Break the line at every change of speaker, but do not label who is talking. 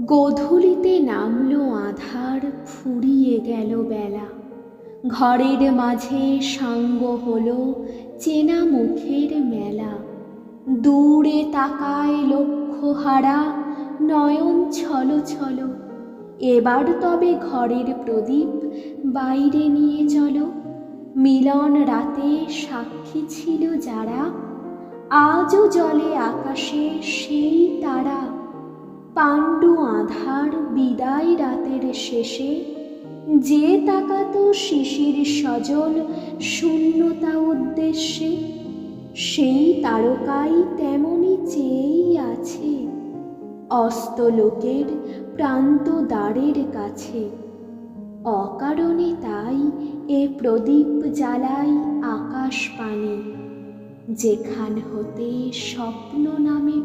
গোধূলিতে নামলো আধার, ফুরিয়ে গেল বেলা। ঘরের মাঝে সাঙ্গ হলো চেনা মুখের মেলা। দূরে তাকায় লক্ষ্য হারা নয়ন ছলো ছলো। এবার তবে ঘরের প্রদীপ, বাইরে নিয়ে চলো। মিলন রাতে সাক্ষী ছিল যারা। আজও জলে আকাশে সেই পাণ্ডু আধার বিদায় রাতের শেষে, যে তাকাতো শিশির সজল শূন্যতা উদ্দেশ্যে, সেই তারকাই তেমনি চেয়েই আছে অস্তলোকের প্রান্ত দ্বারের কাছে। অকারণে তাই এ প্রদীপ জ্বালাই আকাশ পানে যেখান হতে স্বপ্ন নামে